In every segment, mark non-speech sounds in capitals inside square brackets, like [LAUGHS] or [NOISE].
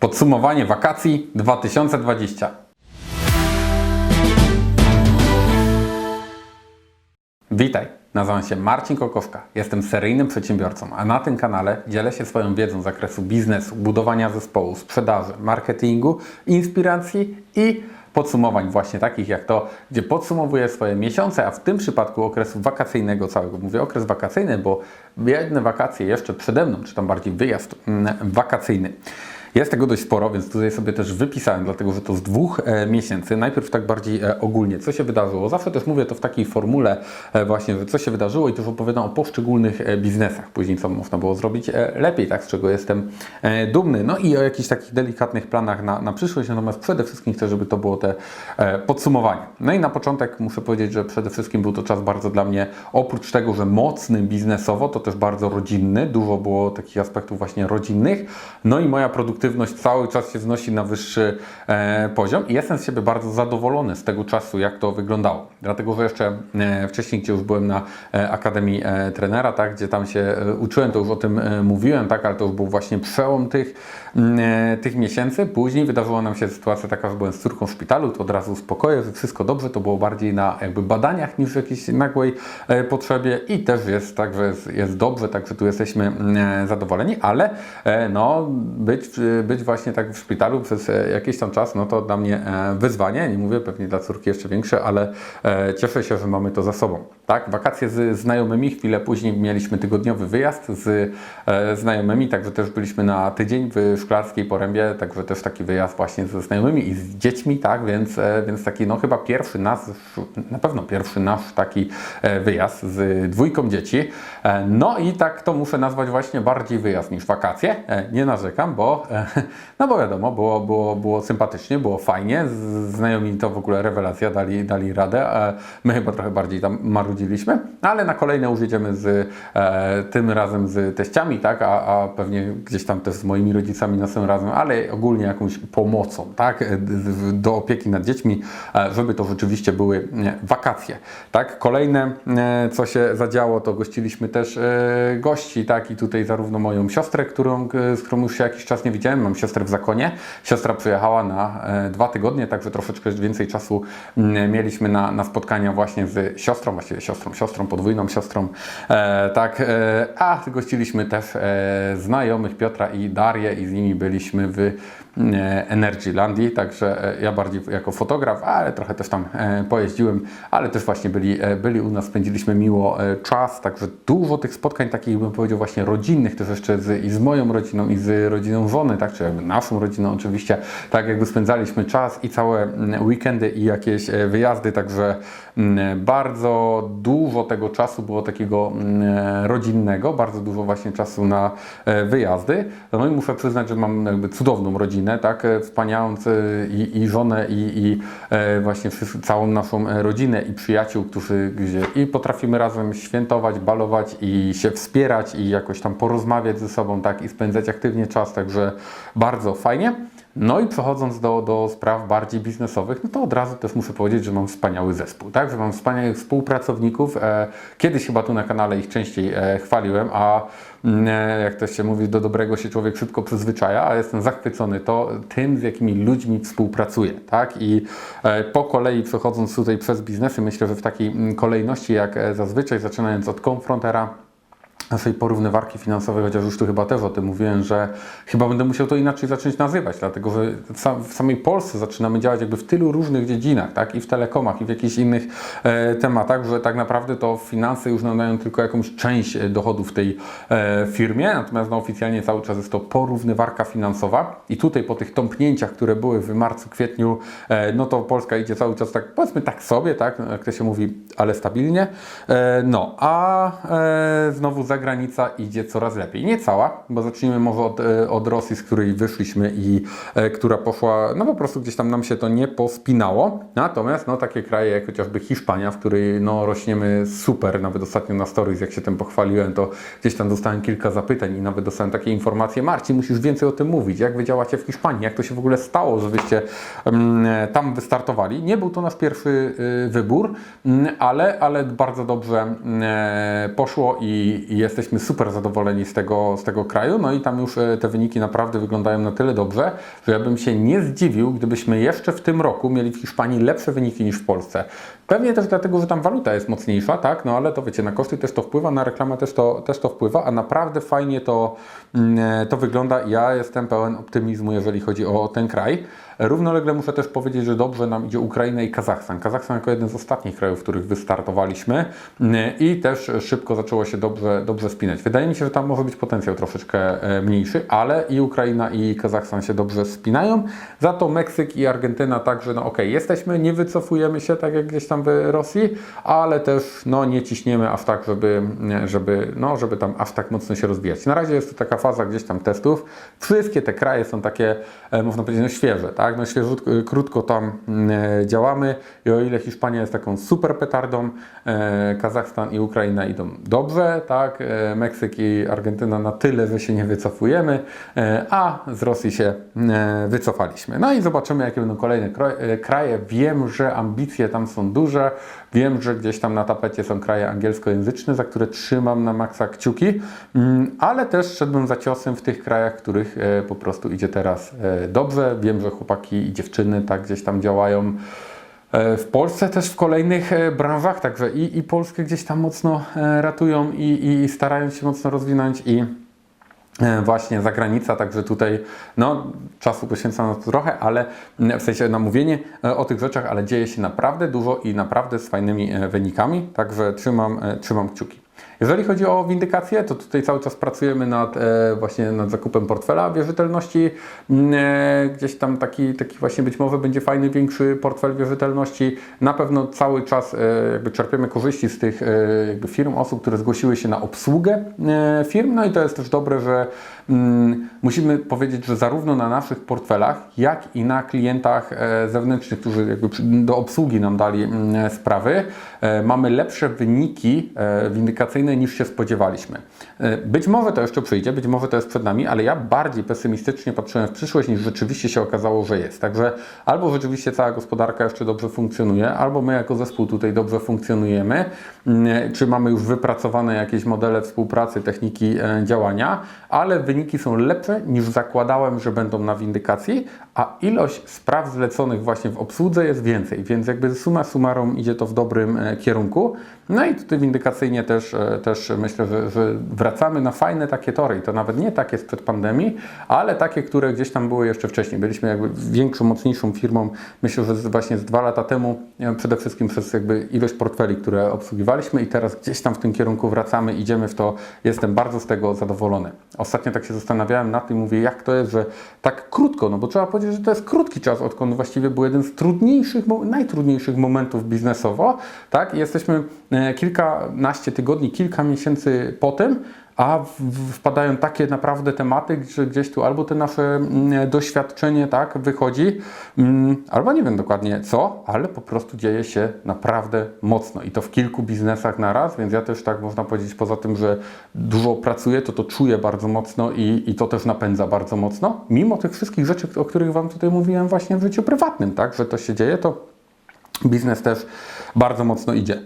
Podsumowanie wakacji 2020. Witaj, nazywam się Marcin Kokowska. Jestem seryjnym przedsiębiorcą, a na tym kanale dzielę się swoją wiedzą z zakresu biznesu, budowania zespołu, sprzedaży, marketingu, inspiracji i podsumowań właśnie takich jak to, gdzie podsumowuję swoje miesiące, a w tym przypadku okresu wakacyjnego całego. Mówię okres wakacyjny, bo jedne wakacje jeszcze przede mną, czy tam bardziej wyjazd mm, wakacyjny. Jest tego dość sporo, więc tutaj sobie też wypisałem, dlatego że to z dwóch e, miesięcy. Najpierw tak bardziej e, ogólnie, co się wydarzyło. Zawsze też mówię to w takiej formule e, właśnie, że co się wydarzyło i też opowiadam o poszczególnych biznesach. Później co można było zrobić lepiej, tak, z czego jestem dumny. No i o jakichś takich delikatnych planach na, na przyszłość, natomiast przede wszystkim chcę, żeby to było te podsumowanie. No i na początek muszę powiedzieć, że przede wszystkim był to czas bardzo dla mnie, oprócz tego, że mocny biznesowo, to też bardzo rodzinny. Dużo było takich aspektów właśnie rodzinnych. No i moja produktywność cały czas się wznosi na wyższy e, poziom i jestem z siebie bardzo zadowolony z tego czasu, jak to wyglądało. Dlatego, że jeszcze e, wcześniej, gdzie już byłem na e, Akademii Trenera, tak, gdzie tam się uczyłem, to już o tym mówiłem, tak, ale to już był właśnie przełom tych, tych miesięcy. Później wydarzyła nam się sytuacja taka, że byłem z córką w szpitalu, to od razu uspokoję, że wszystko dobrze, to było bardziej na jakby badaniach niż jakiejś nagłej potrzebie i też jest tak, że jest, jest dobrze, także tu jesteśmy zadowoleni, ale no, być, być właśnie tak w szpitalu przez e, jakiś tam czas, no to dla mnie e, wyzwanie, nie mówię, pewnie dla córki jeszcze większe, ale e, cieszę się, że mamy to za sobą. Tak, wakacje z znajomymi, chwilę później mieliśmy tygodniowy wyjazd z znajomymi, także też byliśmy na tydzień w Szklarskiej Porębie, także też taki wyjazd właśnie ze znajomymi i z dziećmi, tak, więc, więc taki no chyba pierwszy nasz, na pewno pierwszy nasz taki wyjazd z dwójką dzieci. No i tak to muszę nazwać właśnie bardziej wyjazd niż wakacje. Nie narzekam, bo no bo wiadomo, było, było, było sympatycznie, było fajnie. Znajomi to w ogóle rewelacja, dali, dali radę. E, My chyba trochę bardziej tam marudziliśmy, ale na kolejne już jedziemy z e, tym razem z teściami, tak, a, a pewnie gdzieś tam też z moimi rodzicami następnym razem, ale ogólnie jakąś pomocą, tak, e, do opieki nad dziećmi, e, żeby to rzeczywiście były e, wakacje, tak. Kolejne, e, co się zadziało, to gościliśmy też e, gości, tak, i tutaj zarówno moją siostrę, którą, e, z którą już się jakiś czas nie widziałem, mam siostrę w zakonie, siostra przyjechała na e, dwa tygodnie, także troszeczkę więcej czasu mm, mieliśmy na, na spotkania właśnie z siostrą, właściwie siostrą, siostrą, podwójną siostrą, e, tak, e, a gościliśmy też e, znajomych Piotra i Darię i z nimi byliśmy w e, Energylandii, także e, ja bardziej jako fotograf, ale trochę też tam pojeździłem, ale też właśnie byli, byli u nas, spędziliśmy miło czas, także dużo tych spotkań takich bym powiedział właśnie rodzinnych, też jeszcze z, i z moją rodziną i z rodziną żony, tak, czy jakby naszą rodziną oczywiście, tak jakby spędzaliśmy czas i całe mm, weekendy i jakieś e, wyjazdy, także mm, bardzo dużo tego czasu było takiego mm, rodzinnego, bardzo dużo właśnie czasu na e, wyjazdy. No i muszę przyznać, że mam jakby cudowną rodzinę, tak, e, wspaniałą e, i, i żonę i, i e, właśnie całą naszą e, rodzinę i przyjaciół, którzy gdzie i potrafimy razem świętować, balować i się wspierać i jakoś tam porozmawiać ze sobą, tak, i spędzać aktywnie czas, także bardzo fajnie. No i przechodząc do, do spraw bardziej biznesowych, no to od razu też muszę powiedzieć, że mam wspaniały zespół, tak? Że mam wspaniałych współpracowników. E, kiedyś chyba tu na kanale ich częściej e, chwaliłem, a mm, e, jak to się mówi, do dobrego się człowiek szybko przyzwyczaja, a jestem zachwycony to tym, z jakimi ludźmi współpracuję, tak? I po kolei przechodząc tutaj przez biznesy, myślę, że w takiej mm, kolejności jak zazwyczaj, zaczynając od konfrontera, naszej porównywarki finansowej, chociaż już tu chyba też o tym mówiłem, że chyba będę musiał to inaczej zacząć nazywać, dlatego że w sam- w samej Polsce zaczynamy działać jakby w tylu różnych dziedzinach, tak? I w telekomach, i w jakichś innych e, tematach, że tak naprawdę to finanse już nam dają tylko jakąś część e, dochodów tej e, firmie, natomiast no, oficjalnie cały czas jest to porównywarka finansowa i tutaj po tych tąpnięciach, które były w marcu, kwietniu, e, no to Polska idzie cały czas tak, powiedzmy tak sobie, tak? Jak to się mówi, ale stabilnie. E, no, a e, znowu zagranica idzie coraz lepiej. Nie cała, bo zacznijmy może od, e, od Rosji, z której wyszliśmy i e, która poszła, no po prostu gdzieś tam nam się to nie pospinało. Natomiast no takie kraje jak chociażby Hiszpania, w której no rośniemy super, nawet ostatnio na stories, jak się tym pochwaliłem, to gdzieś tam dostałem kilka zapytań i nawet dostałem takie informacje, Marcin, musisz więcej o tym mówić, jak wy działacie w Hiszpanii, jak to się w ogóle stało, że wyście mm, tam wystartowali. Nie był to nasz pierwszy y, wybór, mm, ale, ale bardzo dobrze mm, e, poszło i, i jesteśmy super zadowoleni z tego, z tego kraju, no i tam już e, te wyniki naprawdę wyglądają na tyle dobrze, że ja bym się nie zdziwił, gdybyśmy jeszcze w tym roku mieli w Hiszpanii lepsze wyniki niż w Polsce. Pewnie też dlatego, że tam waluta jest mocniejsza, tak, no ale to wiecie, na koszty też to wpływa, na reklamę też to, też to wpływa, a naprawdę fajnie to, mm, to wygląda ja jestem pełen optymizmu, jeżeli chodzi o ten kraj. Równolegle muszę też powiedzieć, że dobrze nam idzie Ukraina i Kazachstan. Kazachstan jako jeden z ostatnich krajów, w których wystartowaliśmy mm, i też szybko zaczęło się dobrze, dobrze spinać. Wydaje mi się, że tam może być potencjał troszeczkę e, mniejszy, ale i Ukraina i Kazachstan się dobrze spinają. Za to Meksyk i Argentyna także, no okej, jesteśmy, nie wycofujemy się tak jak gdzieś tam w Rosji, ale też no, nie ciśniemy aż tak, żeby, żeby, no, żeby tam aż tak mocno się rozwijać. Na razie jest to taka faza gdzieś tam testów. Wszystkie te kraje są takie, e, można powiedzieć, no świeże, tak? No świeżutko, krótko tam e, działamy i o ile Hiszpania jest taką super petardą, e, Kazachstan i Ukraina idą dobrze, tak? E, Meksyk i Argentyna na tyle, że się nie wycofujemy, e, a z Rosji się e, wycofaliśmy. No i zobaczymy, jakie będą kolejne e, kraje. Wiem, że ambicje tam są duże, wiem, że gdzieś tam na tapecie są kraje angielskojęzyczne, za które trzymam na maksa kciuki, mm, ale też szedłem za ciosem w tych krajach, których e, po prostu idzie teraz e, dobrze. Wiem, że chłopaki i dziewczyny tak gdzieś tam działają. E, W Polsce też w kolejnych branżach, także i, i Polskę gdzieś tam mocno ratują i, i starają się mocno rozwinąć i właśnie zagranica, także tutaj no, czasu to trochę, ale mm, w sensie na mówienie e, o tych rzeczach, ale dzieje się naprawdę dużo i naprawdę z fajnymi e, wynikami, także trzymam, e, trzymam kciuki. Jeżeli chodzi o windykację, to tutaj cały czas pracujemy nad e, właśnie nad zakupem portfela wierzytelności. Mm, E, gdzieś tam taki, taki właśnie być może będzie fajny, większy portfel wierzytelności. Na pewno cały czas e, jakby czerpiemy korzyści z tych jakby firm, osób, które zgłosiły się na obsługę firm. No i to jest też dobre, że mm, musimy powiedzieć, że zarówno na naszych portfelach, jak i na klientach zewnętrznych, którzy jakby do obsługi nam dali mm, sprawy, mamy lepsze wyniki e, niż się spodziewaliśmy. E, Być może to jeszcze przyjdzie, być może to jest przed nami, ale ja bardziej pesymistycznie patrzyłem w przyszłość niż rzeczywiście się okazało, że jest. Także albo rzeczywiście cała gospodarka jeszcze dobrze funkcjonuje, albo my jako zespół tutaj dobrze funkcjonujemy, mm, czy mamy już wypracowane jakieś modele współpracy, techniki e, działania, ale wyniki są lepsze niż zakładałem, że będą na windykacji, a ilość spraw zleconych właśnie w obsłudze jest więcej, więc jakby suma summarum idzie to w dobrym e, kierunku. No i tutaj windykacyjnie też, e, też myślę, wracamy na fajne takie tory i to nawet nie takie sprzed pandemii, ale takie, które gdzieś tam były jeszcze wcześniej. Byliśmy jakby większą, mocniejszą firmą, myślę, że właśnie z dwa lata temu, e, przede wszystkim przez jakby ilość portfeli, które obsługiwaliśmy i teraz gdzieś tam w tym kierunku wracamy, idziemy w to. Jestem bardzo z tego zadowolony. Ostatnio tak się zastanawiałem nad tym, mówię, jak to jest, że tak krótko, no bo trzeba powiedzieć, że to jest krótki czas, odkąd właściwie był jeden z trudniejszych, najtrudniejszych momentów biznesowo, tak? Jesteśmy e, kilkanaście tygodni, kilka miesięcy po tym, a wpadają takie naprawdę tematy, że gdzieś tu albo te nasze mm, doświadczenie tak wychodzi, mm, albo nie wiem dokładnie co, ale po prostu dzieje się naprawdę mocno i to w kilku biznesach na raz, więc ja też tak można powiedzieć, poza tym, że dużo pracuję, to to czuję bardzo mocno i, i to też napędza bardzo mocno, mimo tych wszystkich rzeczy, o których Wam tutaj mówiłem właśnie w życiu prywatnym, tak, że to się dzieje, to biznes też bardzo mocno idzie.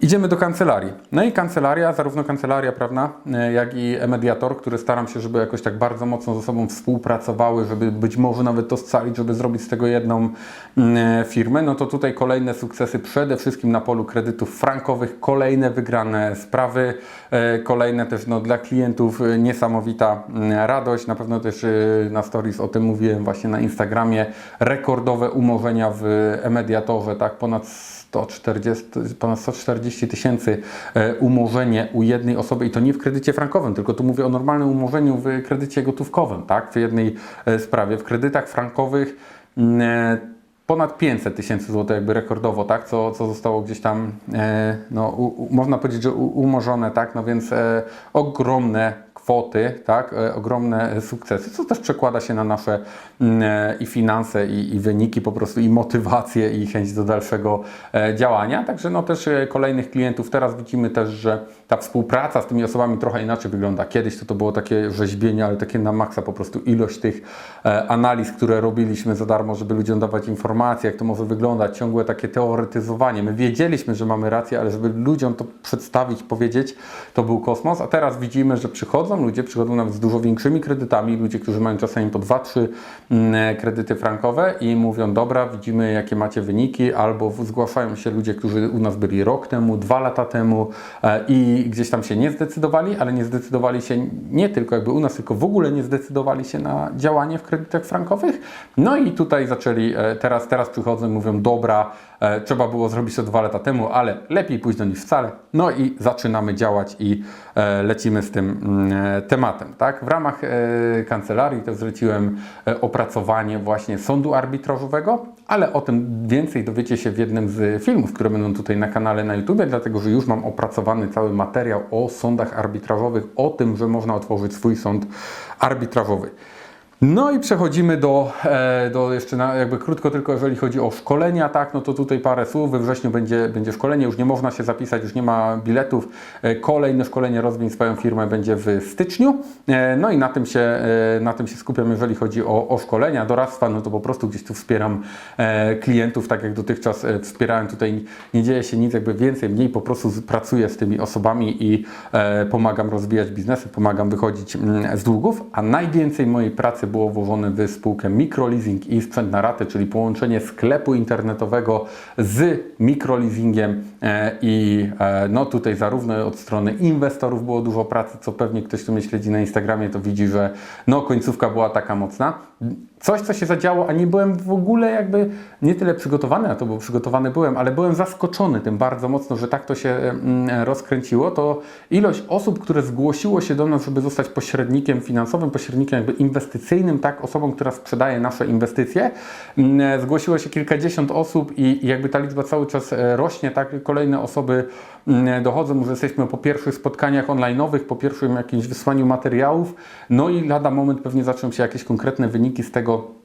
Idziemy do kancelarii. No i kancelaria, zarówno kancelaria prawna, e, jak i mediator, który staram się, żeby jakoś tak bardzo mocno ze sobą współpracowały, żeby być może nawet to scalić, żeby zrobić z tego jedną mm, e, firmę. No to tutaj kolejne sukcesy przede wszystkim na polu kredytów frankowych, kolejne wygrane sprawy, e, kolejne też no, dla klientów niesamowita mm, radość. Na pewno też na stories o tym mówiłem właśnie na Instagramie. Rekordowe umorzenia w e-mediatorze, tak, ponad 140, ponad 140 tysięcy e, umorzenie u jednej osoby. I to nie w kredycie frankowym, tylko tu mówię o normalnym umorzeniu w kredycie gotówkowym, tak, w jednej e, sprawie. W kredytach frankowych mm, e, ponad 500 tysięcy złotych jakby rekordowo, tak, co, co zostało gdzieś tam, no, u, można powiedzieć, że umorzone, tak, no więc ogromne kwoty, tak, e, ogromne sukcesy, co też przekłada się na nasze mm, e, i finanse, i, i wyniki po prostu, i motywację, i chęć do dalszego e, działania. Także no też kolejnych klientów. Teraz widzimy też, że ta współpraca z tymi osobami trochę inaczej wygląda. Kiedyś to, to było takie rzeźbienie, ale takie na maksa po prostu ilość tych analiz, które robiliśmy za darmo, żeby ludziom dawać informacje, jak to może wyglądać, ciągłe takie teoretyzowanie. My wiedzieliśmy, że mamy rację, ale żeby ludziom to przedstawić, powiedzieć, to był kosmos. A teraz widzimy, że przychodzą ludzie, przychodzą nawet z dużo większymi kredytami, ludzie, którzy mają czasami po 2-3 mm, kredyty frankowe i mówią, dobra, widzimy jakie macie wyniki, albo zgłaszają się ludzie, którzy u nas byli rok temu, dwa lata temu e, i gdzieś tam się nie zdecydowali, ale nie zdecydowali się nie tylko jakby u nas, tylko w ogóle nie zdecydowali się na działanie w kredytach frankowych. No i tutaj zaczęli, e, teraz, teraz przychodzą mówią, dobra, trzeba było zrobić to dwa lata temu, ale lepiej późno niż wcale. No i zaczynamy działać i e, lecimy z tym mm, e, tematem. Tak? W ramach e, kancelarii też zleciłem e, opracowanie właśnie sądu arbitrażowego, ale o tym więcej dowiecie się w jednym z filmów, które będą tutaj na kanale na YouTube, dlatego że już mam opracowany cały materiał o sądach arbitrażowych, o tym, że można otworzyć swój sąd arbitrażowy. No i przechodzimy do, e, do jeszcze na, jakby krótko tylko jeżeli chodzi o szkolenia, tak, no to tutaj parę słów, we wrześniu będzie, będzie szkolenie, już nie można się zapisać, już nie ma biletów. E, kolejne szkolenie Rozwiń swoją firmę będzie w styczniu, e, no i na tym się, na tym się skupiam, jeżeli chodzi o, o szkolenia, doradztwa, no to po prostu gdzieś tu wspieram klientów, tak jak dotychczas wspierałem, tutaj nie dzieje się nic jakby więcej, mniej po prostu pracuję z tymi osobami i pomagam rozwijać biznesy, pomagam wychodzić mm, z długów, a najwięcej mojej pracy było włożone w spółkę Microleasing i sprzęt na raty, czyli połączenie sklepu internetowego z mikroleasingiem e, i e, no tutaj zarówno od strony inwestorów było dużo pracy, co pewnie ktoś, kto mnie śledzi na Instagramie, to widzi, że no końcówka była taka mocna. Coś, co się zadziało, a nie byłem w ogóle jakby nie tyle przygotowany na to, bo przygotowany byłem, ale byłem zaskoczony tym bardzo mocno, że tak to się mm, rozkręciło, to ilość osób, które zgłosiło się do nas, żeby zostać pośrednikiem finansowym, pośrednikiem jakby inwestycyjnym, tak, osobą, która sprzedaje nasze inwestycje, mm, zgłosiło się kilkadziesiąt osób i, jakby ta liczba cały czas e, rośnie, tak, kolejne osoby mm, dochodzą, że jesteśmy po pierwszych spotkaniach online'owych, po pierwszym jakimś wysłaniu materiałów, no i lada moment pewnie zaczną się jakieś konkretne wyniki z tego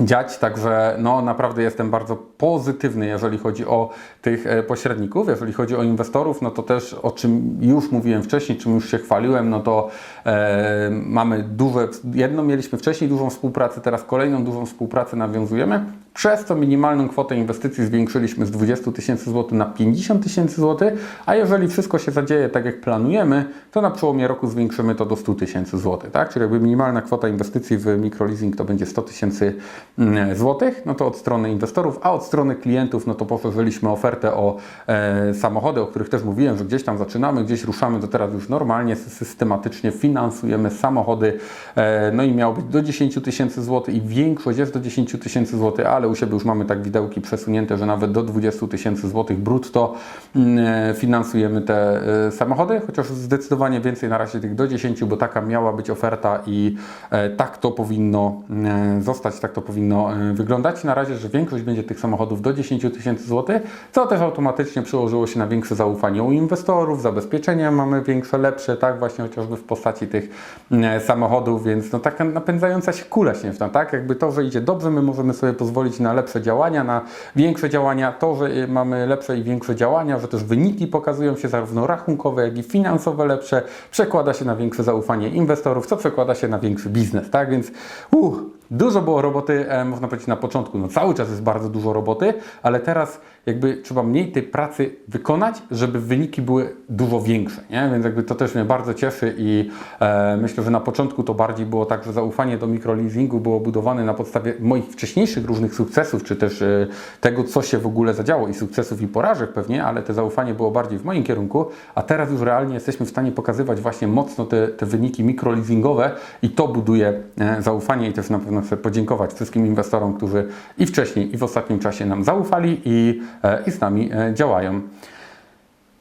dziać, także no naprawdę jestem bardzo pozytywny, jeżeli chodzi o tych e, pośredników, jeżeli chodzi o inwestorów, no to też o czym już mówiłem wcześniej, czym już się chwaliłem, no to e, mamy duże, jedną mieliśmy wcześniej dużą współpracę, teraz kolejną dużą współpracę nawiązujemy, przez co minimalną kwotę inwestycji zwiększyliśmy z 20 tysięcy złotych na 50 tysięcy złotych, a jeżeli wszystko się zadzieje tak jak planujemy, to na przełomie roku zwiększymy to do 100 tysięcy złotych, tak? Czyli jakby minimalna kwota inwestycji w microleasing to będzie 100 tysięcy mm, złotych, no to od strony inwestorów, a od strony klientów, no to poszerzyliśmy ofertę o e, samochody, o których też mówiłem, że gdzieś tam zaczynamy, gdzieś ruszamy, to teraz już normalnie, sy- systematycznie finansujemy samochody, e, no i miało być do 10 tysięcy złotych i większość jest do 10 tysięcy złotych, ale u siebie już mamy tak widełki przesunięte, że nawet do 20 tysięcy złotych brutto mm, e, finansujemy te e, samochody, chociaż zdecydowanie więcej na razie tych do 10, bo taka miała być oferta i e, tak to powinno zostać, tak to powinno wyglądać. Na razie, że większość będzie tych samochodów do 10 tysięcy złotych, co też automatycznie przełożyło się na większe zaufanie u inwestorów, zabezpieczenia mamy większe, lepsze, tak właśnie chociażby w postaci tych samochodów, więc no taka napędzająca się kula śnieżna, tak? Jakby to, że idzie dobrze, my możemy sobie pozwolić na lepsze działania, na większe działania, to, że mamy lepsze i większe działania, że też wyniki pokazują się zarówno rachunkowe, jak i finansowe lepsze, przekłada się na większe zaufanie inwestorów, co przekłada się na większy biznes, tak? Więc uh, Dużo było roboty, e, można powiedzieć, na początku. No, cały czas jest bardzo dużo roboty, ale teraz jakby trzeba mniej tej pracy wykonać, żeby wyniki były dużo większe. Nie? Więc jakby to też mnie bardzo cieszy i e, myślę, że na początku to bardziej było tak, że zaufanie do mikroleasingu było budowane na podstawie moich wcześniejszych różnych sukcesów, czy też e, tego, co się w ogóle zadziało i sukcesów i porażek pewnie, ale te zaufanie było bardziej w moim kierunku, a teraz już realnie jesteśmy w stanie pokazywać właśnie mocno te, te wyniki mikroleasingowe i to buduje e, zaufanie i też na pewno chcę podziękować wszystkim inwestorom, którzy i wcześniej, i w ostatnim czasie nam zaufali i, i z nami e, działają.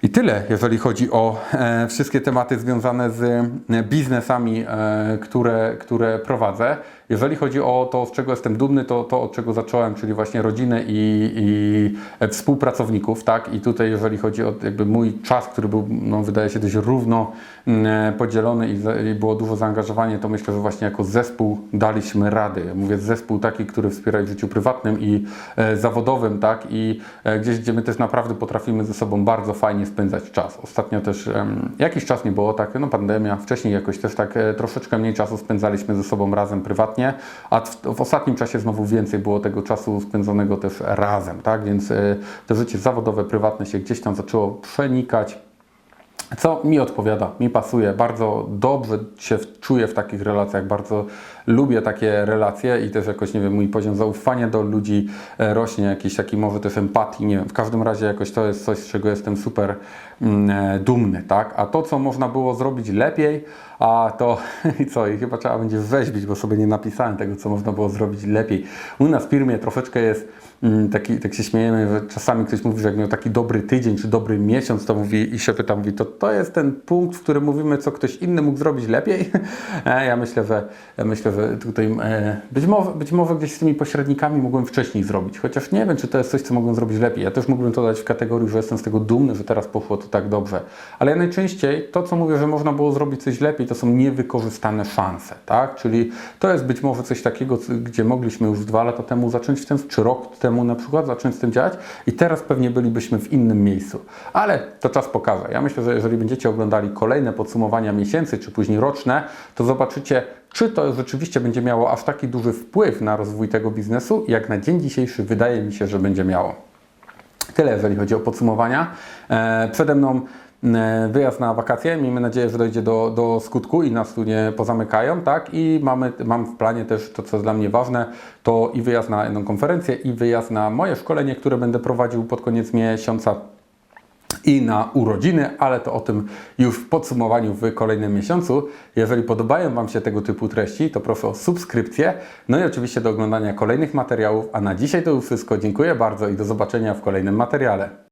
I tyle, jeżeli chodzi o e, wszystkie tematy związane z e, biznesami, e, które, które prowadzę. Jeżeli chodzi o to, z czego jestem dumny, to to, od czego zacząłem, czyli właśnie rodzinę i, i e, współpracowników, tak? I tutaj, jeżeli chodzi o jakby mój czas, który był, no, wydaje się dość równo mm, podzielony i, i było dużo zaangażowania, to myślę, że właśnie jako zespół daliśmy rady. Ja Mówię zespół taki, który wspiera w życiu prywatnym i e, zawodowym, tak? I e, gdzieś, gdzie my też naprawdę potrafimy ze sobą bardzo fajnie spędzać czas. Ostatnio też em, jakiś czas nie było tak, no pandemia, wcześniej jakoś też tak e, troszeczkę mniej czasu spędzaliśmy ze sobą razem prywatnie, a w, ostatnim czasie znowu więcej było tego czasu spędzonego też razem, tak? Więc e, to życie zawodowe, prywatne się gdzieś tam zaczęło przenikać. Co mi odpowiada, mi pasuje, bardzo dobrze się czuję w takich relacjach, bardzo lubię takie relacje i też jakoś, nie wiem, mój poziom zaufania do ludzi e, rośnie, jakiś taki może też empatii, nie wiem, w każdym razie jakoś to jest coś, z czego jestem super mm, e, dumny, tak? A to, co można było zrobić lepiej, a to [LAUGHS] i co, i chyba trzeba będzie weźbić, bo sobie nie napisałem tego, co można było zrobić lepiej. U nas w firmie troszeczkę jest mm, taki, tak się śmiejemy, że czasami ktoś mówi, że jak miał taki dobry tydzień czy dobry miesiąc, to mówi i się pyta, mówi, to to jest ten punkt, w którym mówimy, co ktoś inny mógł zrobić lepiej. [LAUGHS] E, Ja myślę, że myślę, tutaj e, być może, być może gdzieś z tymi pośrednikami mogłem wcześniej zrobić, chociaż nie wiem, czy to jest coś, co mogłem zrobić lepiej. Ja też mógłbym to dać w kategorii, że jestem z tego dumny, że teraz poszło to tak dobrze. Ale ja najczęściej to, co mówię, że można było zrobić coś lepiej, to są niewykorzystane szanse, tak? Czyli to jest być może coś takiego, gdzie mogliśmy już dwa lata temu zacząć w tym, czy rok temu na przykład zacząć z tym działać i teraz pewnie bylibyśmy w innym miejscu. Ale to czas pokaże. Ja myślę, że jeżeli będziecie oglądali kolejne podsumowania miesięcy, czy później roczne, to zobaczycie, czy to rzeczywiście będzie miało aż taki duży wpływ na rozwój tego biznesu, jak na dzień dzisiejszy wydaje mi się, że będzie miało. Tyle, jeżeli chodzi o podsumowania. E, Przede mną e, wyjazd na wakacje. Miejmy nadzieję, że dojdzie do, do skutku i nas tu nie pozamykają, tak? I mamy, mam w planie też to, co jest dla mnie ważne, to i wyjazd na jedną konferencję, i wyjazd na moje szkolenie, które będę prowadził pod koniec miesiąca i na urodziny, ale to o tym już w podsumowaniu w kolejnym miesiącu. Jeżeli podobają Wam się tego typu treści, to proszę o subskrypcję, no i oczywiście do oglądania kolejnych materiałów. A na dzisiaj to już wszystko. Dziękuję bardzo i do zobaczenia w kolejnym materiale.